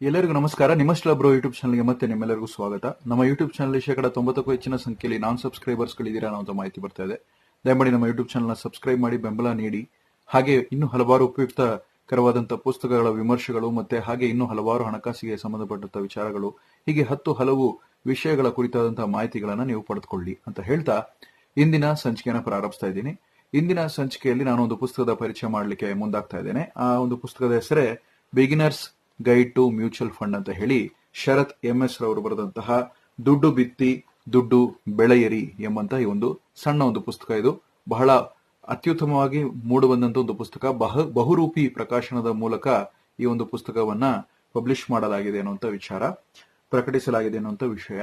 ಎಲ್ಲರಿಗೂ ನಮಸ್ಕಾರ. ನಿಮ್ಮಷ್ಟು bro YouTube ಚಾನಲ್ಗೆ ಮತ್ತೆ ನಿಮ್ಮೆಲ್ಲರಿಗೂ ಸ್ವಾಗತ. ನಮ್ಮ ಯೂಟ್ಯೂಬ್ ಚಾನಲ್ ಶೇಕಡ ತೊಂಬತ್ತಕ್ಕೂ ಹೆಚ್ಚಿನ ಸಂಖ್ಯೆಯಲ್ಲಿ ನಾನ್ ಸಬ್ಸ್ಕ್ರೈಬರ್ಸ್ಗಳಿದ್ದೀರಾ ಅನ್ನೋ ಅಂತ ಮಾಹಿತಿ ಬರ್ತಾ ಇದೆ. ದಯಮಾಡಿ ನಮ್ಮ ಯೂಟ್ಯೂಬ್ ಚಾನಲ್ನ ಸಬ್ಸ್ಕ್ರೈಬ್ ಮಾಡಿ, ಬೆಂಬಲ ನೀಡಿ. ಹಾಗೆ ಇನ್ನೂ ಹಲವಾರು ಉಪಯುಕ್ತಕರವಾದಂತಹ ಪುಸ್ತಕಗಳ ವಿಮರ್ಶೆಗಳು ಮತ್ತೆ ಹಾಗೆ ಇನ್ನೂ ಹಲವಾರು ಹಣಕಾಸಿಗೆ ಸಂಬಂಧಪಟ್ಟಂತ ವಿಚಾರಗಳು, ಹೀಗೆ ಹತ್ತು ಹಲವು ವಿಷಯಗಳ ಕುರಿತಾದಂತಹ ಮಾಹಿತಿಗಳನ್ನು ನೀವು ಪಡೆದುಕೊಳ್ಳಿ ಅಂತ ಹೇಳ್ತಾ ಇಂದಿನ ಸಂಚಿಕೆಯನ್ನು ಪ್ರಾರಂಭಿಸ್ತಾ ಇದ್ದೀನಿ. ಇಂದಿನ ಸಂಚಿಕೆಯಲ್ಲಿ ನಾನು ಒಂದು ಪುಸ್ತಕದ ಪರಿಚಯ ಮಾಡಲಿಕ್ಕೆ ಮುಂದಾಗ್ತಾ ಇದ್ದೇನೆ. ಆ ಒಂದು ಪುಸ್ತಕದ ಹೆಸರೇ beginners guide to mutual fund ಅಂತ ಹೇಳಿ ಶರತ್ ಎಂ ಎಸ್ ರವರು ಬರೆದಂತಹ ದುಡ್ಡು ಬಿತ್ತಿ, ದುಡ್ಡು ಬೆಳೆಯಿರಿ ಎಂಬಂತಹ ಈ ಒಂದು ಸಣ್ಣ ಒಂದು ಪುಸ್ತಕ ಇದು. ಬಹಳ ಅತ್ಯುತ್ತಮವಾಗಿ ಮೂಡಿಬಂದಂತ ಒಂದು ಪುಸ್ತಕ. ಬಹ, ಬಹುರೂಪಿ ಪ್ರಕಾಶನದ ಮೂಲಕ ಈ ಒಂದು ಪುಸ್ತಕವನ್ನ ಪಬ್ಲಿಷ್ ಮಾಡಲಾಗಿದೆ ಅನ್ನುವಂತ ವಿಚಾರ, ಪ್ರಕಟಿಸಲಾಗಿದೆ ಅನ್ನುವಂತ ವಿಷಯ.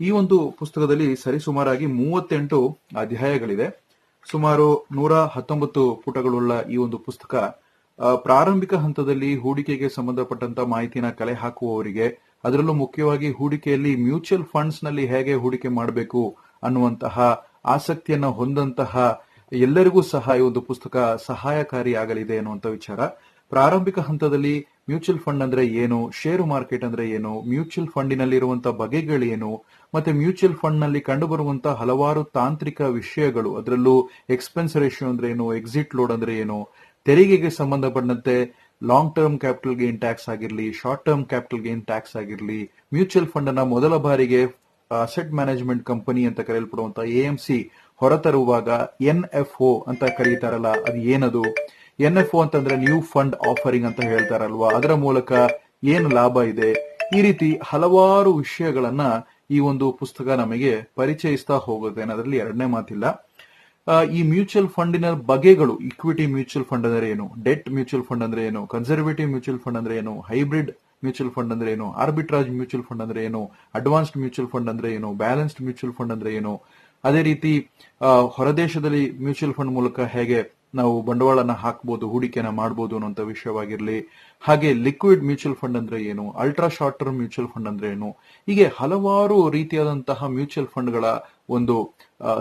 ಈ ಒಂದು ಪುಸ್ತಕದಲ್ಲಿ ಸರಿಸುಮಾರಾಗಿ ಮೂವತ್ತೆಂಟು ಅಧ್ಯಾಯಗಳಿದೆ. ಸುಮಾರು ನೂರ ಹತ್ತೊಂಬತ್ತು ಪುಟಗಳುಳ್ಳ ಈ ಒಂದು ಪುಸ್ತಕ ಪ್ರಾರಂಭಿಕ ಹಂತದಲ್ಲಿ ಹೂಡಿಕೆಗೆ ಸಂಬಂಧಪಟ್ಟಂತ ಮಾಹಿತಿನ ಕಲೆ ಹಾಕುವವರಿಗೆ ಅದರಲ್ಲೂ ಮುಖ್ಯವಾಗಿ ಹೂಡಿಕೆಯಲ್ಲಿ ಮ್ಯೂಚುವಲ್ ಫಂಡ್ಸ್ನಲ್ಲಿ ಹೇಗೆ ಹೂಡಿಕೆ ಮಾಡಬೇಕು ಅನ್ನುವಂತಹ ಆಸಕ್ತಿಯನ್ನ ಹೊಂದಂತಹ ಎಲ್ಲರಿಗೂ ಸಹ ಈ ಒಂದು ಪುಸ್ತಕ ಸಹಾಯಕಾರಿಯಾಗಲಿದೆ ಅನ್ನುವಂತ ವಿಚಾರ. ಪ್ರಾರಂಭಿಕ ಹಂತದಲ್ಲಿ ಮ್ಯೂಚುವಲ್ ಫಂಡ್ ಅಂದ್ರೆ ಏನು, ಷೇರು ಮಾರ್ಕೆಟ್ ಅಂದ್ರೆ ಏನು, ಮ್ಯೂಚುವಲ್ ಫಂಡಿನಲ್ಲಿರುವಂತಹ ಬಗೆಗಳೇನು ಮತ್ತೆ ಮ್ಯೂಚುವಲ್ ಫಂಡ್ನಲ್ಲಿ ಕಂಡುಬರುವಂತಹ ಹಲವಾರು ತಾಂತ್ರಿಕ ವಿಷಯಗಳು, ಅದರಲ್ಲೂ ಎಕ್ಸ್ಪೆನ್ಸ್ ರೇಷಿಯೋ ಅಂದ್ರೆ ಏನು, ಎಕ್ಸಿಟ್ ಲೋಡ್ ಅಂದ್ರೆ ಏನು ತೆರಿಗೆಗೆ ಸಂಬಂಧಪಟ್ಟಂತೆ long term capital gain tax ಆಗಿರಲಿ short term capital gain tax ಆಗಿರಲಿ ಮ್ಯೂಚುವಲ್ ಫಂಡ್ ಅನ್ನ ಮೊದಲ ಬಾರಿಗೆ ಅಸೆಟ್ ಮ್ಯಾನೇಜ್ಮೆಂಟ್ ಕಂಪನಿ ಅಂತ ಕರೆಯಲ್ಪಡುವಂತ ಎಎಂಸಿ ಹೊರತರುವಾಗ ಎನ್ ಎಫ್ ಒ ಅಂತ ಕರೀತಾರಲ್ಲ, ಅದು ಏನದು? ಎನ್ ಎಫ್ ಒ ಅಂತಂದ್ರೆ ನ್ಯೂ ಫಂಡ್ ಆಫರಿಂಗ್ ಅಂತ ಹೇಳ್ತಾರಲ್ವಾ? ಅದರ ಮೂಲಕ ಏನು ಲಾಭ ಇದೆ? ಈ ರೀತಿ ಹಲವಾರು ವಿಷಯಗಳನ್ನ ಈ ಒಂದು ಪುಸ್ತಕ ನಮಗೆ ಪರಿಚಯಿಸ್ತಾ ಹೋಗುತ್ತೆ ಅನ್ನೋದ್ರಲ್ಲಿ ಎರಡನೇ ಮಾತಿಲ್ಲ. ಈ ಮ್ಯೂಚುವಲ್ ಫಂಡಿನ ಬಗೆಗಳು ಇಕ್ವಿಟಿ ಮ್ಯೂಚುವಲ್ ಫಂಡ್ ಅಂದ್ರೆ ಏನು ಡೆಟ್ ಮ್ಯೂಚುವಲ್ ಫಂಡ್ ಅಂದ್ರೆ ಏನು ಕನ್ಸರ್ವೇಟಿವ್ ಮ್ಯೂಚುವಲ್ ಫಂಡ್ ಅಂದ್ರೆ ಏನು ಹೈಬ್ರಿಡ್ ಮ್ಯೂಚುವಲ್ ಫಂಡ್ ಅಂದ್ರೆ ಏನು ಆರ್ಬಿಟ್ರಾಜ್ ಮ್ಯೂಚುವಲ್ ಫಂಡ್ ಅಂದ್ರೆ ಏನು ಅಡ್ವಾನ್ಸ್ಡ್ ಮ್ಯೂಚುವಲ್ ಫಂಡ್ ಅಂದ್ರೆ ಏನು ಬ್ಯಾಲೆನ್ಸ್ಡ್ ಮ್ಯೂಚುವಲ್ ಫಂಡ್ ಅಂದ್ರೆ ಏನು. ಅದೇ ರೀತಿ ಹೊರದೇಶದಲ್ಲಿ ಮ್ಯೂಚುವಲ್ ಫಂಡ್ ಮೂಲಕ ಹೇಗೆ ನಾವು ಬಂಡವಾಳನ ಹಾಕಬಹುದು ಹೂಡಿಕೆನ ಮಾಡಬಹುದು ಅನ್ನುವಂತ ವಿಷಯವಾಗಿರ್ಲಿ ಹಾಗೆ ಲಿಕ್ವಿಡ್ ಮ್ಯೂಚುವಲ್ ಫಂಡ್ ಅಂದ್ರೆ ಏನು? Ultra short term mutual fund ಅಂದ್ರೆ ಏನು? ಹೀಗೆ ಹಲವಾರು ರೀತಿಯಾದಂತಹ ಮ್ಯೂಚುವಲ್ ಫಂಡ್ಗಳ ಒಂದು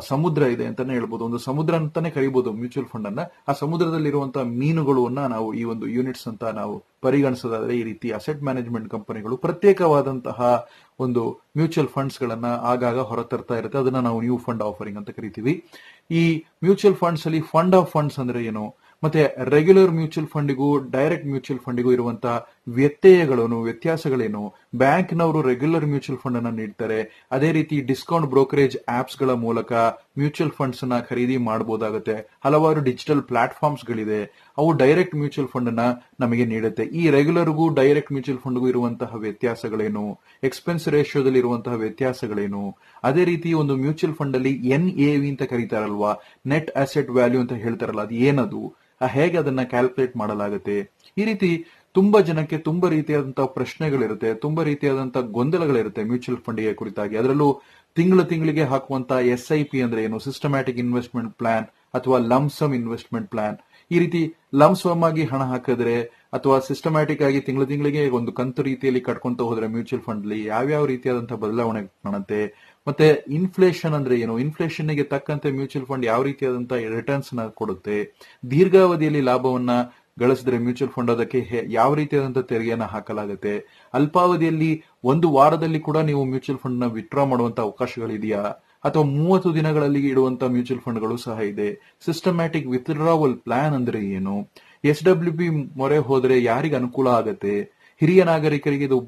ಸಮುದ್ರ ಇದೆ ಅಂತಾನೆ ಹೇಳ್ಬೋದು. ಒಂದು ಸಮುದ್ರ ಅಂತಾನೆ ಕರಿಬಹುದು ಮ್ಯೂಚುವಲ್ ಫಂಡ್ ಅನ್ನ. ಆ ಸಮುದ್ರದಲ್ಲಿರುವಂತಹ ಮೀನುಗಳನ್ನ ನಾವು ಈ ಒಂದು ಯೂನಿಟ್ಸ್ ಅಂತ ನಾವು ಪರಿಗಣಿಸೋದಾದ್ರೆ ಈ ರೀತಿ ಅಸೆಟ್ ಮ್ಯಾನೇಜ್ಮೆಂಟ್ ಕಂಪನಿಗಳು ಪ್ರತ್ಯೇಕವಾದಂತಹ ಒಂದು ಮ್ಯೂಚುವಲ್ ಫಂಡ್ಸ್ ಗಳನ್ನ ಆಗಾಗ ಹೊರತರ್ತಾ ಇರುತ್ತೆ. ಅದನ್ನ ನಾವು ನ್ಯೂ ಫಂಡ್ ಆಫರಿಂಗ್ ಅಂತ ಕರಿತೀವಿ. ಈ ಮ್ಯೂಚುವಲ್ ಫಂಡ್ಸ್ ಅಲ್ಲಿ ಫಂಡ್ ಆಫ್ ಫಂಡ್ಸ್ ಅಂದ್ರೆ ಏನು? ಮತ್ತೆ ರೆಗ್ಯುಲರ್ ಮ್ಯೂಚುವಲ್ ಫಂಡಿಗೂ ಡೈರೆಕ್ಟ್ ಮ್ಯೂಚುವಲ್ ಫಂಡಿಗೂ ಇರುವಂತಹ ವ್ಯತ್ಯಯಗಳೇನು, ವ್ಯತ್ಯಾಸಗಳೇನು? ಬ್ಯಾಂಕ್ನವರು ರೆಗ್ಯುಲರ್ ಮ್ಯೂಚುವಲ್ ಫಂಡ್ ಅನ್ನ ನೀಡ್ತಾರೆ. ಅದೇ ರೀತಿ ಡಿಸ್ಕೌಂಟ್ ಬ್ರೋಕರೇಜ್ ಆಪ್ಸ್ಗಳ ಮೂಲಕ ಮ್ಯೂಚುವಲ್ ಫಂಡ್ಸ್ ಅನ್ನ ಖರೀದಿ ಮಾಡಬಹುದಾಗುತ್ತೆ ಹಲವಾರು ಡಿಜಿಟಲ್ ಪ್ಲಾಟ್ಫಾರ್ಮ್ಸ್ ಗಳಿದೆ. ಅವು ಡೈರೆಕ್ಟ್ ಮ್ಯೂಚುವಲ್ ಫಂಡ್ ಅನ್ನ ನಮಗೆ ನೀಡುತ್ತೆ. ಈ ರೆಗ್ಯುಲರ್ಗೂ ಡೈರೆಕ್ಟ್ ಮ್ಯೂಚುವಲ್ ಫಂಡ್ಗೂ ಇರುವಂತಹ ವ್ಯತ್ಯಾಸಗಳೇನು? ಎಕ್ಸ್ಪೆನ್ಸ್ ರೇಷಿಯೋದಲ್ಲಿ ಇರುವಂತಹ ವ್ಯತ್ಯಾಸಗಳೇನು? ಅದೇ ರೀತಿ ಒಂದು ಮ್ಯೂಚುವಲ್ ಫಂಡ್ ಅಲ್ಲಿ ಎನ್ ಎ ವಿ ಅಂತ ಕರೀತಾರಲ್ವಾ? ನೆಟ್ ಅಸೆಟ್ ವ್ಯಾಲ್ಯೂ ಅಂತ ಹೇಳ್ತಾರಲ್ಲ ಅದು ಏನದು ಹೇಗೆ ಅದನ್ನ ಕ್ಯಾಲ್ಕುಲೇಟ್ ಮಾಡಲಾಗುತ್ತೆ? ಈ ರೀತಿ ತುಂಬಾ ಜನಕ್ಕೆ ತುಂಬಾ ರೀತಿಯಾದಂತಹ ಪ್ರಶ್ನೆಗಳಿರುತ್ತೆ, ತುಂಬಾ ರೀತಿಯಾದಂತಹ ಗೊಂದಲಗಳಿರುತ್ತೆ ಮ್ಯೂಚುವಲ್ ಫಂಡಿಗೆ ಕುರಿತಾಗಿ. ಅದರಲ್ಲೂ ತಿಂಗಳು ತಿಂಗಳಿಗೆ ಹಾಕುವಂತಹ ಎಸ್ ಐ ಪಿ ಅಂದ್ರೆ ಏನು? ಸಿಸ್ಟಮ್ಯಾಟಿಕ್ ಇನ್ವೆಸ್ಟ್ಮೆಂಟ್ ಪ್ಲಾನ್ ಅಥವಾ ಲಮ್ಸಮ್ ಇನ್ವೆಸ್ಟ್ಮೆಂಟ್ ಪ್ಲಾನ್ ಈ ರೀತಿ ಲಮ್ಸಮ್ ಆಗಿ ಹಣ ಹಾಕಿದ್ರೆ ಅಥವಾ ಸಿಸ್ಟಮ್ಯಾಟಿಕ್ ಆಗಿ ತಿಂಗಳು ತಿಂಗಳಿಗೆ ಒಂದು ಕಂತು ರೀತಿಯಲ್ಲಿ ಕಟ್ಕೊಂತ ಹೋದ್ರೆ ಮ್ಯೂಚುವಲ್ ಫಂಡ್ ಅಲ್ಲಿ ಯಾವ್ಯಾವ ರೀತಿಯಾದಂತಹ ಬದಲಾವಣೆ ಕಾಣುತ್ತೆ? ಮತ್ತೆ ಇನ್ಫ್ಲೇಷನ್ ಅಂದ್ರೆ ಏನು? ಇನ್ಫ್ಲೇಷನ್ಗೆ ತಕ್ಕಂತೆ ಮ್ಯೂಚುವಲ್ ಫಂಡ್ ಯಾವ ರೀತಿಯಾದಂತಹ ರಿಟರ್ನ್ಸ್ನ ಕೊಡುತ್ತೆ? ದೀರ್ಘಾವಧಿಯಲ್ಲಿ ಲಾಭವನ್ನ ಗಳಿಸಿದ್ರೆ ಮ್ಯೂಚುವಲ್ ಫಂಡ್ ಅದಕ್ಕೆ ಯಾವ ರೀತಿಯಾದಂತಹ ತೆರಿಗೆಯನ್ನ ಹಾಕಲಾಗುತ್ತೆ? ಅಲ್ಪಾವಧಿಯಲ್ಲಿ ಒಂದು ವಾರದಲ್ಲಿ ಕೂಡ ನೀವು ಮ್ಯೂಚುವಲ್ ಫಂಡ್ನ ವಿತ್ಡ್ರಾ ಮಾಡುವಂತಹ ಅವಕಾಶಗಳಿದೆಯಾ? ಅಥವಾ ಮೂವತ್ತು ದಿನಗಳಲ್ಲಿ ಇಡುವಂತಹ ಮ್ಯೂಚುವಲ್ ಫಂಡ್ಗಳು ಸಹ ಇದೆ? ಸಿಸ್ಟಮ್ಯಾಟಿಕ್ ವಿತ್ಡ್ರಾವಲ್ ಪ್ಲಾನ್ ಅಂದ್ರೆ ಏನು? ಎಸ್ ಡಬ್ಲ್ಯೂ ಬಿ ಮೊರೆ ಹೋದ್ರೆ ಯಾರಿಗೆ ಅನುಕೂಲ ಆಗತ್ತೆ? ಹಿರಿಯ ನಾಗರಿಕರಿಗೆ ಇದು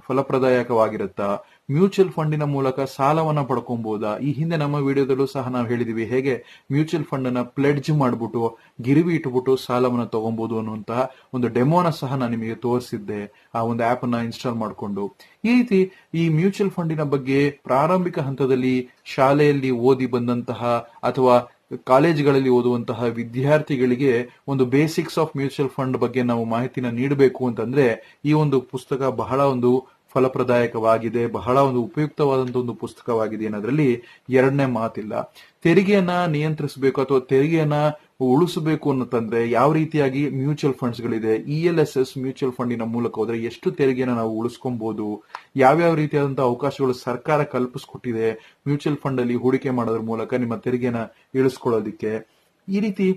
ಫಲಪ್ರದಾಯಕವಾಗಿರುತ್ತಾ? ಮ್ಯೂಚುವಲ್ ಫಂಡಿನ ಮೂಲಕ ಸಾಲವನ್ನ ಪಡ್ಕೊಬಹುದಾ ಈ ಹಿಂದೆ ನಮ್ಮ ವಿಡಿಯೋದಲ್ಲೂ ಸಹ ನಾವು ಹೇಳಿದೀವಿ ಹೇಗೆ ಮ್ಯೂಚುವಲ್ ಫಂಡ್ ಅನ್ನ ಪ್ಲೆಡ್ಜ್ ಮಾಡ್ಬಿಟ್ಟು, ಗಿರಿವಿ ಇಟ್ಬಿಟ್ಟು ಸಾಲವನ್ನ ತಗೊಬಹುದು ಅನ್ನುವಂತಹ ಒಂದು ಡೆಮೋನ ಸಹ ನಾನು ನಿಮಗೆ ತೋರಿಸಿದ್ದೆ ಆ ಒಂದು ಆಪ್ ಅನ್ನ ಇನ್ಸ್ಟಾಲ್ ಮಾಡಿಕೊಂಡು. ಈ ರೀತಿ ಈ ಮ್ಯೂಚುವಲ್ ಫಂಡಿನ ಬಗ್ಗೆ ಪ್ರಾರಂಭಿಕ ಹಂತದಲ್ಲಿ ಶಾಲೆಯಲ್ಲಿ ಓದಿ ಬಂದಂತಹ ಅಥವಾ ಕಾಲೇಜ್ಗಳಲ್ಲಿ ಓದುವಂತಹ ವಿದ್ಯಾರ್ಥಿಗಳಿಗೆ ಒಂದು ಬೇಸಿಕ್ಸ್ ಆಫ್ ಮ್ಯೂಚುವಲ್ ಫಂಡ್ ಬಗ್ಗೆ ನಾವು ಮಾಹಿತಿನ ನೀಡಬೇಕು ಅಂತಂದ್ರೆ ಈ ಒಂದು ಪುಸ್ತಕ ಬಹಳ ಒಂದು ಫಲಪ್ರದಾಯಕವಾಗಿದೆ. ಬಹಳ ಒಂದು ಉಪಯುಕ್ತವಾದಂತಹ ಒಂದು ಪುಸ್ತಕವಾಗಿದೆ ಅನ್ನೋದ್ರಲ್ಲಿ ಎರಡನೇ ಮಾತಿಲ್ಲ. ತೆರಿಗೆಯನ್ನ ನಿಯಂತ್ರಿಸಬೇಕು ಅಥವಾ ತೆರಿಗೆಯನ್ನ ಉಳಿಸಬೇಕು ಅನ್ನೋತಂದ್ರೆ ಯಾವ ರೀತಿಯಾಗಿ ಮ್ಯೂಚುವಲ್ ಫಂಡ್ಸ್ ಗಳಿದೆ E L S S mutual ಫಂಡಿನ ಮೂಲಕ ಹೋದ್ರೆ ಎಷ್ಟು ತೆರಿಗೆಯನ್ನ ನಾವು ಉಳಿಸ್ಕೊಬಹುದು ಯಾವ್ಯಾವ ರೀತಿಯಾದಂತಹ ಅವಕಾಶಗಳು ಸರ್ಕಾರ ಕಲ್ಪಿಸ್ಕೊಟ್ಟಿದೆ ಮ್ಯೂಚುವಲ್ ಫಂಡ್ ಅಲ್ಲಿ ಹೂಡಿಕೆ ಮಾಡೋದ್ರ ಮೂಲಕ ನಿಮ್ಮ ತೆರಿಗೆಯನ್ನ ಇಳಿಸ್ಕೊಳ್ಳೋದಿಕ್ಕೆ? ಈ ರೀತಿ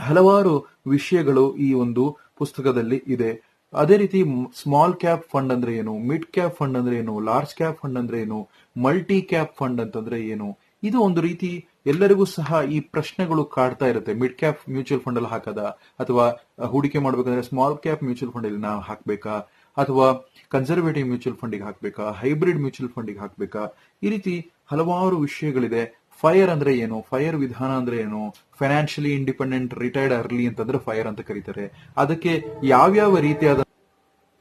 ಹಲವಾರು ವಿಷಯಗಳು ಈ ಒಂದು ಪುಸ್ತಕದಲ್ಲಿ ಇದೆ. ಅದೇ ರೀತಿ ಸ್ಮಾಲ್ ಕ್ಯಾಪ್ ಫಂಡ್ ಅಂದ್ರೆ ಏನು? ಮಿಡ್ ಕ್ಯಾಪ್ ಫಂಡ್ ಅಂದ್ರೆ ಏನು? ಲಾರ್ಜ್ ಕ್ಯಾಪ್ ಫಂಡ್ ಅಂದ್ರೆ ಏನು? ಮಲ್ಟಿ ಕ್ಯಾಪ್ ಫಂಡ್ ಅಂತಂದ್ರೆ ಏನು? ಇದು ಒಂದು ರೀತಿ ಎಲ್ಲರಿಗೂ ಸಹ ಈ ಪ್ರಶ್ನೆಗಳು ಕಾಡ್ತಾ ಇರುತ್ತೆ. ಮಿಡ್ ಕ್ಯಾಪ್ ಮ್ಯೂಚುವಲ್ ಫಂಡ್ ಅಲ್ಲಿ ಹಾಕದ? ಅಥವಾ ಹೂಡಿಕೆ ಮಾಡ್ಬೇಕಂದ್ರೆ ಸ್ಮಾಲ್ ಕ್ಯಾಪ್ ಮ್ಯೂಚುವಲ್ ಫಂಡ್ ಅಲ್ಲಿ ನಾವು ಹಾಕ್ಬೇಕಾ? ಅಥವಾ ಕನ್ಸರ್ವೇಟಿವ್ ಮ್ಯೂಚುವಲ್ ಫಂಡಿಗೆ ಹಾಕ್ಬೇಕಾ? ಹೈಬ್ರಿಡ್ ಮ್ಯೂಚುವಲ್ ಫಂಡಿಗೆ ಹಾಕ್ಬೇಕಾ? ಈ ರೀತಿ ಹಲವಾರು ವಿಷಯಗಳಿದೆ. ಫೈರ್ ಅಂದ್ರೆ ಏನು? ಫೈರ್ ವಿಧಾನ ಅಂದ್ರೆ ಏನು? ಫೈನಾನ್ಷಿಯಲಿ ಇಂಡಿಪೆಂಡೆಂಟ್ ರಿಟೈರ್ಡ್ ಅರ್ಲಿ ಅಂತಂದ್ರೆ ಫೈರ್ ಅಂತ ಕರೀತಾರೆ. ಅದಕ್ಕೆ ಯಾವ್ಯಾವ ರೀತಿಯಾದ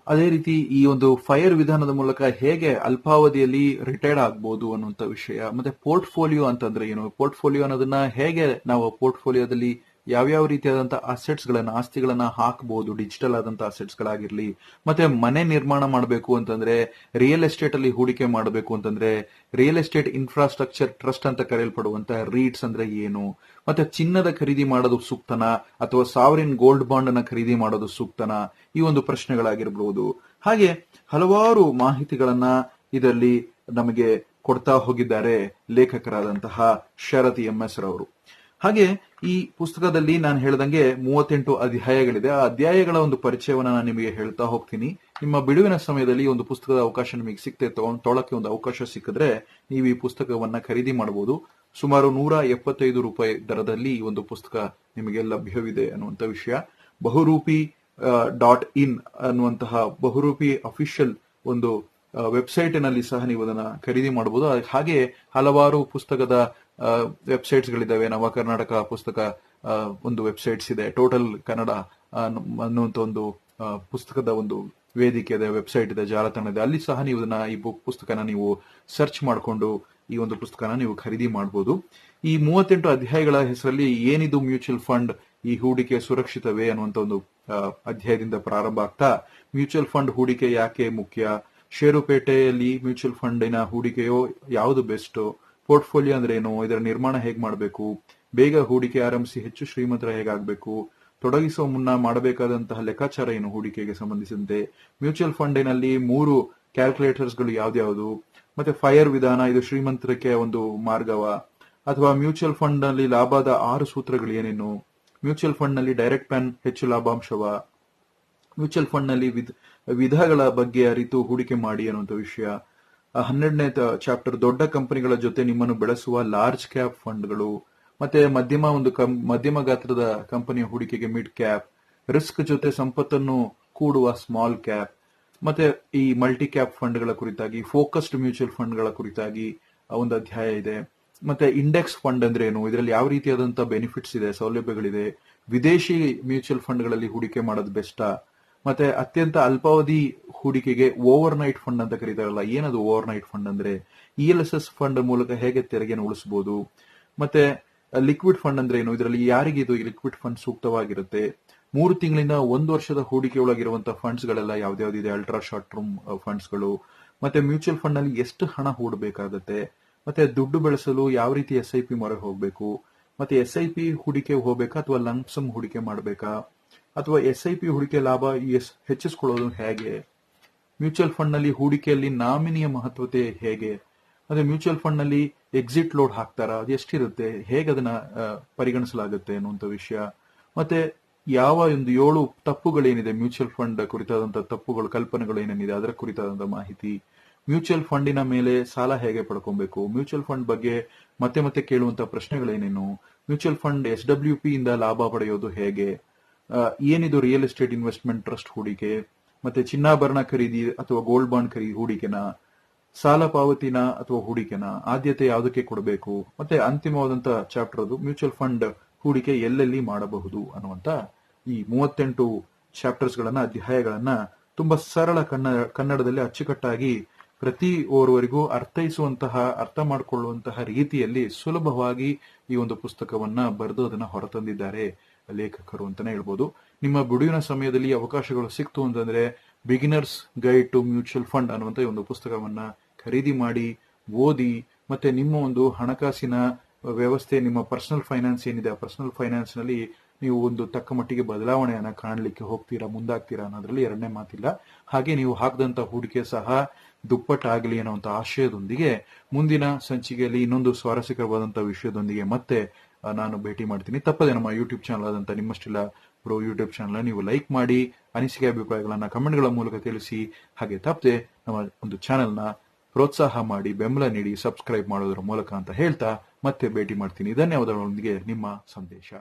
ಅದೇ ರೀತಿ ಈ ಒಂದು ಫೈರ್ ವಿಧಾನದ ಮೂಲಕ ಹೇಗೆ ಅಲ್ಪಾವಧಿಯಲ್ಲಿ ರಿಟೈರ್ಡ್ ಆಗ್ಬೋದು ಅನ್ನುವಂತ ವಿಷಯ, ಮತ್ತೆ ಪೋರ್ಟ್ಫೋಲಿಯೋ ಅಂತಂದ್ರೆ ಏನು? ಪೋರ್ಟ್ಫೋಲಿಯೋ ಅನ್ನೋದನ್ನ ಹೇಗೆ ನಾವು ಪೋರ್ಟ್ಫೋಲಿಯೋದಲ್ಲಿ ಯಾವ್ಯಾವ ರೀತಿಯಾದಂತಹ ಅಸೆಟ್ಸ್ ಗಳನ್ನ, ಆಸ್ತಿಗಳನ್ನ ಹಾಕಬಹುದು ಡಿಜಿಟಲ್ ಆದಂತಹ ಅಸೆಟ್ಸ್ ಗಳಾಗಿರ್ಲಿ, ಮತ್ತೆ ಮನೆ ನಿರ್ಮಾಣ ಮಾಡಬೇಕು ಅಂತಂದ್ರೆ ರಿಯಲ್ ಎಸ್ಟೇಟ್ ಅಲ್ಲಿ ಹೂಡಿಕೆ ಮಾಡಬೇಕು ಅಂತಂದ್ರೆ ರಿಯಲ್ ಎಸ್ಟೇಟ್ ಇನ್ಫ್ರಾಸ್ಟ್ರಕ್ಚರ್ ಟ್ರಸ್ಟ್ ಅಂತ ಕರೆಯಲ್ಪಡುವಂತಹ ರೀಟ್ಸ್ ಅಂದ್ರೆ ಏನು? ಮತ್ತೆ ಚಿನ್ನದ ಖರೀದಿ ಮಾಡೋದು ಸೂಕ್ತನ? ಅಥವಾ ಸಾವಿರಿನ್ ಗೋಲ್ಡ್ ಬಾಂಡ್ ಅನ್ನ ಖರೀದಿ ಮಾಡೋದು ಸೂಕ್ತನ? ಈ ಒಂದು ಪ್ರಶ್ನೆಗಳಾಗಿರ್ಬಹುದು ಹಾಗೆ ಹಲವಾರು ಮಾಹಿತಿಗಳನ್ನ ಇದರಲ್ಲಿ ನಮಗೆ ಕೊಡ್ತಾ ಹೋಗಿದ್ದಾರೆ ಲೇಖಕರಾದಂತಹ ಶರತ್ ಎಂ ಎಸ್ ರವರು. ಹಾಗೆ ಈ ಪುಸ್ತಕದಲ್ಲಿ ನಾನು ಹೇಳ್ದಂಗೆ ಮೂವತ್ತೆಂಟು ಅಧ್ಯಾಯಗಳಿದೆ. ಆ ಅಧ್ಯಾಯಗಳ ಒಂದು ಪರಿಚಯವನ್ನು ನಾನು ನಿಮಗೆ ಹೇಳ್ತಾ ಹೋಗ್ತೀನಿ. ನಿಮ್ಮ ಬಿಡುವಿನ ಸಮಯದಲ್ಲಿ ಒಂದು ಪುಸ್ತಕದ ಅವಕಾಶ ನಿಮಗೆ ಸಿಕ್ತೆ ತಗೊಂಡ್ ತೊಳಕ್ಕೆ ಒಂದು ಅವಕಾಶ ಸಿಕ್ಕಿದ್ರೆ ನೀವು ಈ ಪುಸ್ತಕವನ್ನ ಖರೀದಿ ಮಾಡಬಹುದು. ಸುಮಾರು ನೂರ ಎಪ್ಪತ್ತೈದು ರೂಪಾಯಿ ದರದಲ್ಲಿ ಈ ಒಂದು ಪುಸ್ತಕ ನಿಮಗೆ ಲಭ್ಯವಿದೆ ಅನ್ನುವಂತ ವಿಷಯ. ಬಹುರೂಪಿ ಡಾಟ್ ಇನ್ ಅನ್ನುವಂತಹ ಬಹುರೂಪಿ ಅಫಿಷಿಯಲ್ ಒಂದು ವೆಬ್ಸೈಟ್ನಲ್ಲಿ ಸಹ ನೀವು ಅದನ್ನ ಖರೀದಿ ಮಾಡಬಹುದು. ಹಾಗೆ ಹಲವಾರು ಪುಸ್ತಕದ ವೆಬ್ಸೈಟ್ಸ್ ಗಳಿದ್ದಾವೆ ನವ ಕರ್ನಾಟಕ ಪುಸ್ತಕ ಒಂದು ವೆಬ್ಸೈಟ್ಸ್ ಇದೆ. ಟೋಟಲ್ ಕನ್ನಡ ಅನ್ನುವಂತ ಒಂದು ಪುಸ್ತಕದ ಒಂದು ವೇದಿಕೆ ಇದೆ, ವೆಬ್ಸೈಟ್ ಇದೆ, ಜಾಲತಾಣ ಇದೆ. ಅಲ್ಲಿ ಸಹ ನೀವು ಈ ಬುಕ್ ಪುಸ್ತಕನ ನೀವು ಸರ್ಚ್ ಮಾಡಿಕೊಂಡು ಈ ಒಂದು ಪುಸ್ತಕನ ನೀವು ಖರೀದಿ ಮಾಡಬಹುದು. ಈ ಮೂವತ್ತೆಂಟು ಅಧ್ಯಾಯಗಳ ಹೆಸರಲ್ಲಿ ಏನಿದು ಮ್ಯೂಚುವಲ್ ಫಂಡ್ ಈ ಹೂಡಿಕೆ ಸುರಕ್ಷಿತವೇ ಅನ್ನುವಂತ ಒಂದು ಅಧ್ಯಾಯದಿಂದ ಪ್ರಾರಂಭ ಆಗ್ತಾ, ಮ್ಯೂಚುವಲ್ ಫಂಡ್ ಹೂಡಿಕೆ ಯಾಕೆ ಮುಖ್ಯ? ಷೇರುಪೇಟೆಯಲ್ಲಿ ಮ್ಯೂಚುವಲ್ ಫಂಡಿನ ಹೂಡಿಕೆಯೋ ಯಾವುದು ಬೆಸ್ಟ್, ಪೋರ್ಟ್ಫೋಲಿಯೋ ಅಂದ್ರೆ ಏನು, ಇದರ ನಿರ್ಮಾಣ ಹೇಗೆ ಮಾಡಬೇಕು, ಬೇಗ ಹೂಡಿಕೆ ಆರಂಭಿಸಿ ಹೆಚ್ಚು ಶ್ರೀಮಂತರ ಹೇಗಾಗಬೇಕು ತೊಡಗಿಸುವ ಮುನ್ನ ಮಾಡಬೇಕಾದಂತಹ ಲೆಕ್ಕಾಚಾರ ಏನು ಹೂಡಿಕೆಗೆ ಸಂಬಂಧಿಸಿದಂತೆ, ಮ್ಯೂಚುವಲ್ ಫಂಡಿನಲ್ಲಿ ಮೂರು ಕ್ಯಾಲ್ಕುಲೇಟರ್ಸ್ಗಳು ಯಾವ್ದ್ಯಾವುದು, ಮತ್ತೆ ಫೈರ್ ವಿಧಾನ, ಇದು ಶ್ರೀಮಂತರಕ್ಕೆ ಒಂದು ಮಾರ್ಗವ, ಅಥವಾ ಮ್ಯೂಚುವಲ್ ಫಂಡ್ನಲ್ಲಿ ಲಾಭದ ಆರು ಸೂತ್ರಗಳು ಏನೇನು, ಮ್ಯೂಚುವಲ್ ಫಂಡ್ನಲ್ಲಿ ಡೈರೆಕ್ಟ್ ಪ್ಯಾನ್ ಹೆಚ್ಚು ಲಾಭಾಂಶವ, ಮ್ಯೂಚುವಲ್ ಫಂಡ್ನಲ್ಲಿ ವಿಧಗಳ ಬಗ್ಗೆ ಅರಿತು ಹೂಡಿಕೆ ಮಾಡಿ ಅನ್ನುವಂಥ ವಿಷಯ. ಹನ್ನೆರಡನೇ ಚಾಪ್ಟರ್ ದೊಡ್ಡ ಕಂಪನಿಗಳ ಜೊತೆ ನಿಮ್ಮನ್ನು ಬೆಳೆಸುವ ಲಾರ್ಜ್ ಕ್ಯಾಪ್ ಫಂಡ್ಗಳು ಮತ್ತೆ ಮಧ್ಯಮ ಒಂದು ಮಧ್ಯಮ ಗಾತ್ರದ ಕಂಪನಿಯ ಹೂಡಿಕೆಗೆ ಮಿಡ್ ಕ್ಯಾಪ್ ರಿಸ್ಕ್ ಜೊತೆ ಸಂಪತ್ತನ್ನು ಕೂಡುವ ಸ್ಮಾಲ್ ಕ್ಯಾಪ್ ಮತ್ತೆ ಈ ಮಲ್ಟಿ ಕ್ಯಾಪ್ ಫಂಡ್ಗಳ ಕುರಿತಾಗಿ ಫೋಕಸ್ಡ್ ಮ್ಯೂಚುವಲ್ ಫಂಡ್ಗಳ ಕುರಿತಾಗಿ ಒಂದು ಅಧ್ಯಾಯ ಇದೆ. ಮತ್ತೆ ಇಂಡೆಕ್ಸ್ ಫಂಡ್ ಅಂದ್ರೆ ಏನು ಇದರಲ್ಲಿ ಯಾವ ರೀತಿಯಾದಂತಹ ಬೆನಿಫಿಟ್ಸ್ ಇದೆ, ಸೌಲಭ್ಯಗಳಿದೆ? ವಿದೇಶಿ ಮ್ಯೂಚುವಲ್ ಫಂಡ್ಗಳಲ್ಲಿ ಹೂಡಿಕೆ ಮಾಡೋದು ಬೆಸ್ಟಾ ಮತ್ತೆ ಅತ್ಯಂತ ಅಲ್ಪಾವಧಿ ಹೂಡಿಕೆಗೆ ಓವರ್ ನೈಟ್ ಫಂಡ್ ಅಂತ ಕರೀತಾರಲ್ಲ, ಏನದು ಓವರ್ ನೈಟ್ ಫಂಡ್ ಅಂದ್ರೆ? E L S S fund ಮೂಲಕ ಹೇಗೆ ತೆರಿಗೆಯನ್ನು ಉಳಿಸಬಹುದು ಮತ್ತೆ ಲಿಕ್ವಿಡ್ ಫಂಡ್ ಅಂದ್ರೆ ಏನು? ಇದರಲ್ಲಿ ಯಾರಿಗೆ ಇದು ಲಿಕ್ವಿಡ್ ಫಂಡ್ ಸೂಕ್ತವಾಗಿರುತ್ತೆ? ಮೂರು ತಿಂಗಳಿಂದ ಒಂದು ವರ್ಷದ ಹೂಡಿಕೆ ಒಳಗಿರುವಂತಹ ಫಂಡ್ಸ್ ಗಳೆಲ್ಲ ಯಾವ್ದಾವ್ದಿದೆ ಅಲ್ಟ್ರಾ ಶಾರ್ಟ್ ಟರ್ಮ್ ಫಂಡ್ಸ್ಗಳು. ಮತ್ತೆ ಮ್ಯೂಚುವಲ್ ಫಂಡ್ನಲ್ಲಿ ಎಷ್ಟು ಹಣ ಹೂಡಬೇಕಾಗತ್ತೆ? ಮತ್ತೆ ದುಡ್ಡು ಬೆಳೆಸಲು ಯಾವ ರೀತಿ ಎಸ್ ಐ ಪಿ ಮೊರೆ ಹೋಗಬೇಕು? ಮತ್ತೆ ಎಸ್ ಐ ಪಿ ಹೂಡಿಕೆ ಹೋಗ್ಬೇಕಾ ಅಥವಾ ಲಂಪ್ಸಮ್ ಹೂಡಿಕೆ ಮಾಡಬೇಕಾ? ಅಥವಾ ಎಸ್ ಐ ಪಿ ಹೂಡಿಕೆ ಲಾಭ ಹೆಚ್ಚಿಸಿಕೊಳ್ಳೋದು ಹೇಗೆ? ಮ್ಯೂಚುವಲ್ ಫಂಡ್ನಲ್ಲಿ ಹೂಡಿಕೆಯಲ್ಲಿ ನಾಮಿನಿಯ ಮಹತ್ವತೆ ಹೇಗೆ? ಅದೇ ಮ್ಯೂಚುವಲ್ ಫಂಡ್ನಲ್ಲಿ ಎಕ್ಸಿಟ್ ಲೋಡ್ ಹಾಕ್ತಾರಾ? ಅದು ಎಷ್ಟಿರುತ್ತೆ? ಹೇಗೆ ಅದನ್ನ ಪರಿಗಣಿಸಲಾಗುತ್ತೆ ಅನ್ನುವಂಥ ವಿಷಯ. ಮತ್ತೆ ಯಾವ ಒಂದು ಏಳು ತಪ್ಪುಗಳೇನಿದೆ? ಮ್ಯೂಚುವಲ್ ಫಂಡ್ ಕುರಿತಾದಂತಹ ತಪ್ಪುಗಳು, ಕಲ್ಪನೆಗಳು ಏನೇನಿದೆ? ಅದರ ಕುರಿತಾದಂತಹ ಮಾಹಿತಿ. ಮ್ಯೂಚುವಲ್ ಫಂಡಿನ ಮೇಲೆ ಸಾಲ ಹೇಗೆ ಪಡ್ಕೊಬೇಕು? ಮ್ಯೂಚುವಲ್ ಫಂಡ್ ಬಗ್ಗೆ ಮತ್ತೆ ಮತ್ತೆ ಕೇಳುವಂತಹ ಪ್ರಶ್ನೆಗಳೇನೇನು? Mutual fund S W P ಇಂದ ಲಾಭ ಪಡೆಯೋದು ಹೇಗೆ? ಏನಿದು ರಿಯಲ್ ಎಸ್ಟೇಟ್ ಇನ್ವೆಸ್ಟ್ಮೆಂಟ್ ಟ್ರಸ್ಟ್ ಹೂಡಿಕೆ, ಮತ್ತೆ ಚಿನ್ನಾಭರಣ ಖರೀದಿ ಅಥವಾ ಗೋಲ್ಡ್ ಬಾಂಡ್ ಖರೀದಿ ಹೂಡಿಕೆನ, ಸಾಲ ಪಾವತಿನ ಅಥವಾ ಹೂಡಿಕೆನ ಆದ್ಯತೆ ಯಾವುದಕ್ಕೆ ಕೊಡಬೇಕು, ಮತ್ತೆ ಅಂತಿಮವಾದಂತ ಚಾಪ್ಟರ್ ಅದು ಮ್ಯೂಚುವಲ್ ಫಂಡ್ ಹೂಡಿಕೆ ಎಲ್ಲೆಲ್ಲಿ ಮಾಡಬಹುದು ಅನ್ನುವಂತ ಈ ಮೂವತ್ತೆಂಟು ಚಾಪ್ಟರ್ಸ್ ಗಳನ್ನ, ಅಧ್ಯಾಯಗಳನ್ನ ತುಂಬಾ ಸರಳ ಕನ್ನಡ ಕನ್ನಡದಲ್ಲಿ ಅಚ್ಚುಕಟ್ಟಾಗಿ ಪ್ರತಿ ಓರ್ವರಿಗೂ ಅರ್ಥೈಸುವಂತಹ, ಅರ್ಥ ಮಾಡಿಕೊಳ್ಳುವಂತಹ ರೀತಿಯಲ್ಲಿ ಸುಲಭವಾಗಿ ಈ ಒಂದು ಪುಸ್ತಕವನ್ನ ಬರೆದು ಅದನ್ನ ಹೊರತಂದಿದ್ದಾರೆ. ಲೇಖಕರು ಅಂತಾನೆ ಹೇಳ್ಬೋದು. ನಿಮ್ಮ ಬಿಡುವಿನ ಸಮಯದಲ್ಲಿ ಅವಕಾಶಗಳು ಸಿಕ್ತು ಅಂತಂದ್ರೆ beginners guide to mutual fund ಅನ್ನುವಂಥ ಒಂದು ಪುಸ್ತಕವನ್ನ ಖರೀದಿ ಮಾಡಿ, ಓದಿ, ಮತ್ತೆ ನಿಮ್ಮ ಒಂದು ಹಣಕಾಸಿನ ವ್ಯವಸ್ಥೆ, ನಿಮ್ಮ ಪರ್ಸನಲ್ ಫೈನಾನ್ಸ್ ಏನಿದೆ, ಆ ಪರ್ಸನಲ್ ಫೈನಾನ್ಸ್ನಲ್ಲಿ ನೀವು ಒಂದು ತಕ್ಕ ಮಟ್ಟಿಗೆ ಬದಲಾವಣೆಯನ್ನು ಕಾಣಲಿಕ್ಕೆ ಹೋಗ್ತೀರಾ, ಮುಂದಾಗ್ತೀರಾ ಅನ್ನೋದ್ರಲ್ಲಿ ಎರಡನೇ ಮಾತಿಲ್ಲ. ಹಾಗೆ ನೀವು ಹಾಕದಂತ ಹೂಡಿಕೆ ಸಹ ದುಪ್ಪಟ್ಟಾಗಲಿ ಅನ್ನೋ ಆಶಯದೊಂದಿಗೆ, ಮುಂದಿನ ಸಂಚಿಕೆಯಲ್ಲಿ ಇನ್ನೊಂದು ಸ್ವಾರಸ್ಯಕರವಾದಂತಹ ವಿಷಯದೊಂದಿಗೆ ಮತ್ತೆ ನಾನು ಭೇಟಿ ಮಾಡ್ತೀನಿ. ತಪ್ಪದೆ ನಮ್ಮ ಯೂಟ್ಯೂಬ್ ಚಾನಲ್ ಆದಂತ ನಿಮ್ಮಷ್ಟಿಲ್ಲ ಬ್ರೋ ಯೂಟ್ಯೂಬ್ ಚಾನಲ್ ನೀವು ಲೈಕ್ ಮಾಡಿ, ಅನಿಸಿಕೆ ಅಭಿಪ್ರಾಯಗಳನ್ನ ಕಮೆಂಟ್ಗಳ ಮೂಲಕ ತಿಳಿಸಿ, ಹಾಗೆ ತಪ್ಪದೆ ನಮ್ಮ ಒಂದು ಚಾನೆಲ್ನ ಪ್ರೋತ್ಸಾಹ ಮಾಡಿ, ಬೆಂಬಲ ನೀಡಿ ಸಬ್ಸ್ಕ್ರೈಬ್ ಮಾಡೋದರ ಮೂಲಕ ಅಂತ ಹೇಳ್ತಾ ಮತ್ತೆ ಭೇಟಿ ಮಾಡ್ತೀನಿ. ಧನ್ಯವಾದಗಳೊಂದಿಗೆ ನಿಮ್ಮ ಸಂದೇಶ.